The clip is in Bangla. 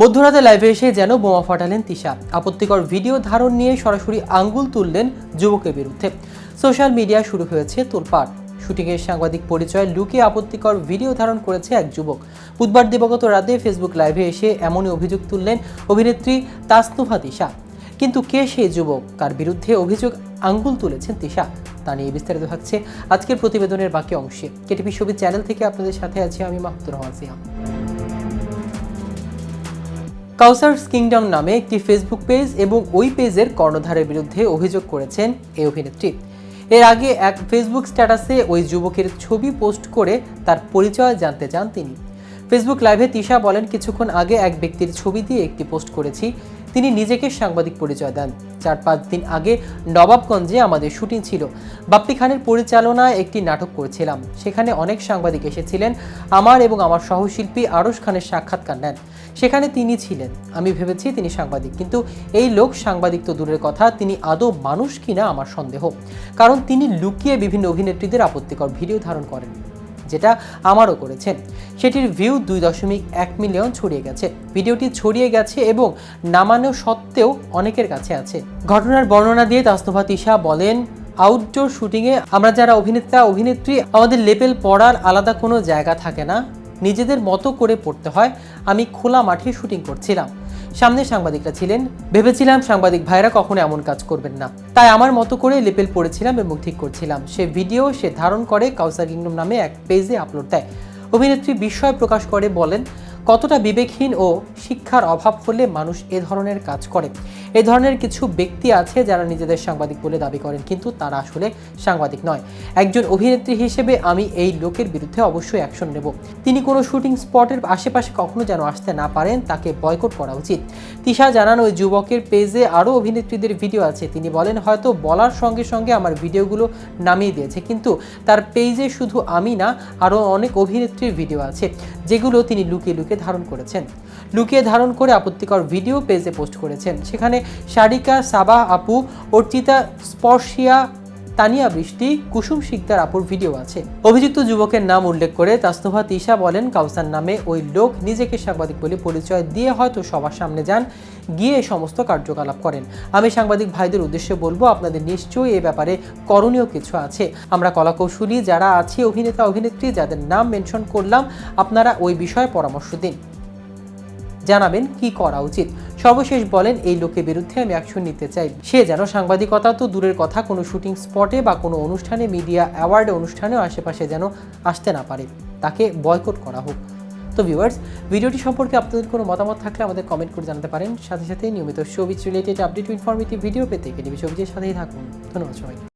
মধ্যরাতে লাইভে এসে যেন বোমা ফাটালেন তিশা। আপত্তিকর ভিডিও ধারণ নিয়ে সরাসরি আঙ্গুল তুললেন যুবকের বিরুদ্ধে। সোশ্যাল মিডিয়া শুরু হয়েছে তোলপাড়। শুটিংয়ের সাংবাদিক পরিচয় লুকিয়ে আপত্তিকর ভিডিও ধারণ করেছে এক যুবক। বুধবার দিবগত রাতে ফেসবুক লাইভে এসে এমনই অভিযোগ তুললেন অভিনেত্রী তাসনুফা তিশা। কিন্তু কে সেই যুবক? কার বিরুদ্ধে অভিযোগ আঙ্গুল তুলেছেন তিশা? তা নিয়ে বিস্তারিত থাকছে আজকের প্রতিবেদনের বাকি অংশে। কেটিভি ছবি চ্যানেল থেকে আপনাদের সাথে আছি আমি মাহমুদুর রহমান সিয়াম। কাউসার্স কিংডম নামে একটি ফেসবুক পেজ এবং ওই পেজের কর্ণধারের বিরুদ্ধে অভিযোগ করেছেন এই অভিনেত্রী। এর আগে এক ফেসবুক স্ট্যাটাসে ওই যুবকের ছবি পোস্ট করে তার পরিচয় জানতে চান তিনি। ফেসবুক লাইভে তিশা বলেন, কিছুক্ষণ আগে এক ব্যক্তির ছবি দিয়ে একটি পোস্ট করেছি। তিনি নিজেকে সাংবাদিক পরিচয় দেন। চার পাঁচ দিন আগে নবাবগঞ্জে আমাদের শুটিং ছিল। বাপ্পি খানের পরিচালনায় একটি নাটক করেছিলাম। সেখানে অনেক সাংবাদিক এসেছিলেন। আমার এবং আমার সহশিল্পী আরশ খানের সাক্ষাৎকার নেন। সেখানে তিনি ছিলেন। আমি ভেবেছি তিনি সাংবাদিক। কিন্তু এই লোক সাংবাদিক তো দূরের কথা, তিনি আদৌ মানুষ কিনা আমার সন্দেহ। কারণ তিনি লুকিয়ে বিভিন্ন অভিনেত্রীদের আপত্তিকর ভিডিও ধারণ করেন যেটা আমারও করেছেন। সেটির ভিউ দুই দশমিক এক মিলিয়ন ছড়িয়ে গেছে। ভিডিওটি ছড়িয়ে গেছে এবং নামানো সত্ত্বেও অনেকের কাছে আছে। ঘটনার বর্ণনা দিয়ে তাস্তফা তিশা বলেন আউটডোর শুটিংয়ে আমরা যারা অভিনেতা, অভিনেত্রী, আমাদের লেভেল পড়ার আলাদা কোনো জায়গা থাকে না। নিজেদের মতো করে পড়তে হয়। আমি খোলা মাঠে শুটিং করছিলাম। সামনে সাংবাদিকরা ছিলেন, ভেবেছিলাম সাংবাদিক ভাইরা কখনো এমন কাজ করবেন না। তাই আমার মতো করে লেপেল পড়েছিলাম এবং ঠিক করছিলাম। সে ভিডিও সে ধারণ করে কাউসার কিংডম নামে এক পেজে আপলোড দেয়। অভিনেত্রী বিস্ময় প্রকাশ করে, বলেন, কতটা বিবেকহীন ও শিক্ষার অভাব হলে মানুষ এ ধরনের কাজ করে। এ ধরনের কিছু ব্যক্তি আছে যারা নিজেদের সাংবাদিক বলে দাবি করেন, কিন্তু তারা আসলে সাংবাদিক নয়। একজন অভিনেত্রী হিসেবে আমি এই লোকের বিরুদ্ধে অবশ্যই অ্যাকশন নেব। তিনি কোনো শুটিং স্পটের আশেপাশে কখনো যেন আসতে না পারেন, তাকে বয়কট করা উচিত। তিশা জানান, ওই যুবকের পেজে আরও অভিনেত্রীদের ভিডিও আছে। তিনি বলেন, হয়তো বলার সঙ্গে সঙ্গে আমার ভিডিওগুলো নামিয়ে দিয়েছে, কিন্তু তার পেজে শুধু আমি না আরও অনেক অভিনেত্রীর ভিডিও আছে, যেগুলো তিনি লুকিয়ে লুকিয়ে ধারণ করেছেন। লুকিয়ে ধারণ করে আপত্তিকর ভিডিও পেজে পোস্ট করেছেন। সেখানে সারিকা সাবাহ আপু, অর্চিতা, স্পর্শিয়া, তানিয়া বৃষ্টি, কুসুম শিকদার আপুর ভিডিও আছে। অভিযুক্ত যুবকের নাম উল্লেখ করে তাস্তফা তিশা বলেন, কাউসার নামে ওই লোক নিজেকে সাংবাদিক বলে পরিচয় দিয়ে হয়তো সবার সামনে যান, গিয়ে সমস্ত কার্যকলাপ করেন। আমি সাংবাদিক ভাইদের উদ্দেশ্যে বলব, আপনাদের নিশ্চয়ই এ ব্যাপারে করণীয় কিছু আছে। আমরা কলাকৌশলী যারা আছি, অভিনেতা, অভিনেত্রী, যাদের নাম মেনশন করলাম, আপনারা ওই বিষয়ে পরামর্শ দিন। জানাবেন কি করা উচিত। সর্বশেষ বলেন, এই লোকের বিরুদ্ধে আমি অ্যাকশন নিতে চাই। সে যেন সাংবাদিকতা তো দূরের কথা, কোনো শুটিং স্পটে বা কোনো অনুষ্ঠানে মিডিয়া অ্যাওয়ার্ড অনুষ্ঠানেও আশেপাশে যেন আসতে না পারে। তাকে বয়কট করা হোক। তো ভিউয়ার্স ভিডিওটি সম্পর্কে আপনাদের কোনো মতামত থাকলে আমাদের কমেন্ট করে জানাতে পারেন। সাথে সাথে নিয়মিত showbiz related update informative video পেতে কেটিভি শোবিজের সাথেই থাকুন। ধন্যবাদ সবাইকে।